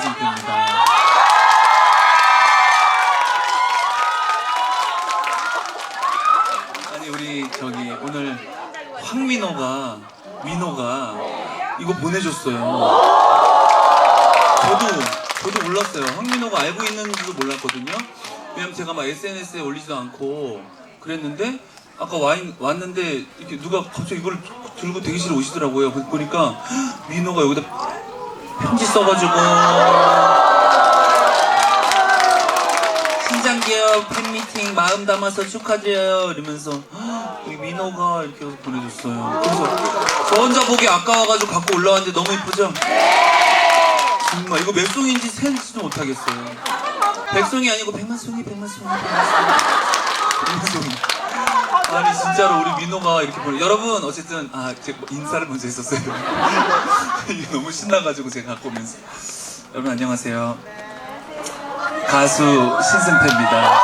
시즌입니다. 아니 우리 저기 오늘 황민호가 민호가 이거 보내줬어요. 저도 저도 몰랐어요. 황민호가 알고 있는지도 몰랐거든요. 왜냐면 제가 막 SNS에 올리지도 않고 그랬는데 아까 와인 왔는데 이렇게 누가 갑자기 이걸 들고 대기실에 오시더라고요. 보니까 민호가 여기다 편지 써가지고 신장개업 팬미팅 마음 담아서 축하드려요 이러면서 우리 민호가 이렇게 해서 보내줬어요. 그래서 저 혼자 보기 아까워가지고 갖고 올라왔는데 너무 이쁘죠? 정말 이거 몇 송인지 세지도 못하겠어요. 백송이 아니고 백만송이 백만송이 백만송이 백만송이 아니 진짜로 우리 민호가 이렇게 보내 여러분 어쨌든 아 제가 인사를 먼저 했었어요. 이게 너무 신나가지고 제가 갖고 오면서 여러분 안녕하세요. 가수 신승태입니다.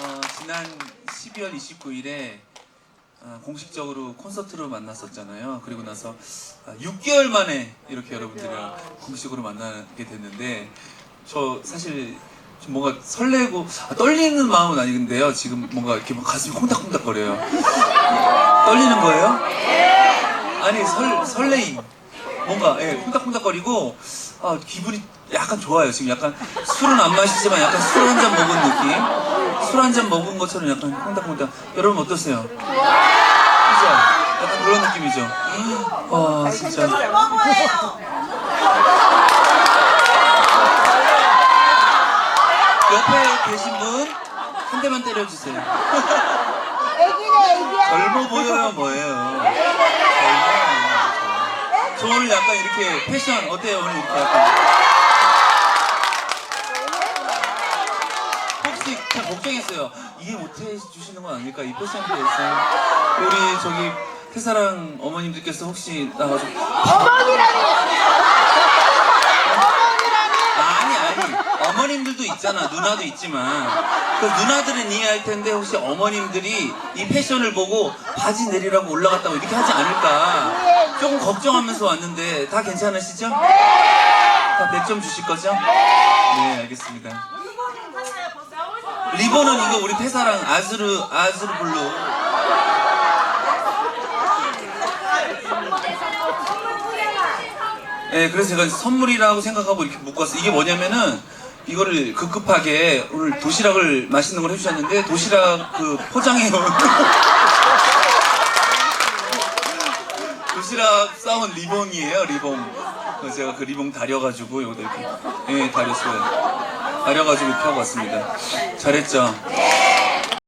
어, 지난 12월 29일에 어, 공식적으로 콘서트로 만났었잖아요. 그리고 나서 6개월 만에 이렇게 여러분들이랑 공식으로 만나게 됐는데 저 사실 좀 뭔가 설레고 아, 떨리는 마음은 아닌데요. 지금 뭔가 이렇게 막 가슴이 콩닥콩닥 거려요. 떨리는 거예요? 아니 설 설레임. 뭔가 예, 콩닥콩닥거리고 아, 기분이 약간 좋아요. 지금 약간 술은 안 마시지만 약간 술 한 잔 먹은 느낌. 술 한 잔 먹은 것처럼 약간 콩닥콩닥. 여러분 어떠세요? 그죠? 약간 그런 느낌이죠. 와 진짜. 옆에 계신 분 한 대만 때려주세요. 애기네 애기야 젊어 보여요 뭐예요? 젊어요. 저 오늘 약간 이렇게 패션 어때요 오늘 이렇게 약간 혹시 참 걱정했어요. 이해 못해 주시는 건 아닐까? 이 패션에 대해서. 우리 저기 태사랑 어머님들께서 혹시 나가지고 어머니라니! 아니 아니. 어머님들도 있잖아. 누나도 있지만. 그 누나들은 이해할 텐데 혹시 어머님들이 이 패션을 보고 바지 내리라고 올라갔다고 이렇게 하지 않을까? 조금 걱정하면서 왔는데 다 괜찮으시죠? 다 100점 주실 거죠? 네 알겠습니다 리본은 이거 우리 태사랑 아즈르 아즈르 블루 네, 그래서 제가 선물이라고 생각하고 이렇게 묶고 왔어요. 이게 뭐냐면은 이거를 급급하게 오늘 도시락을 맛있는 걸 해주셨는데 도시락 그 포장해 온 도시락 싸온 리본이에요, 리본. 그래서 제가 그 리본 다려가지고 여기다 이렇게 예 다렸어요. 다려가지고 펴고 왔습니다. 잘했죠?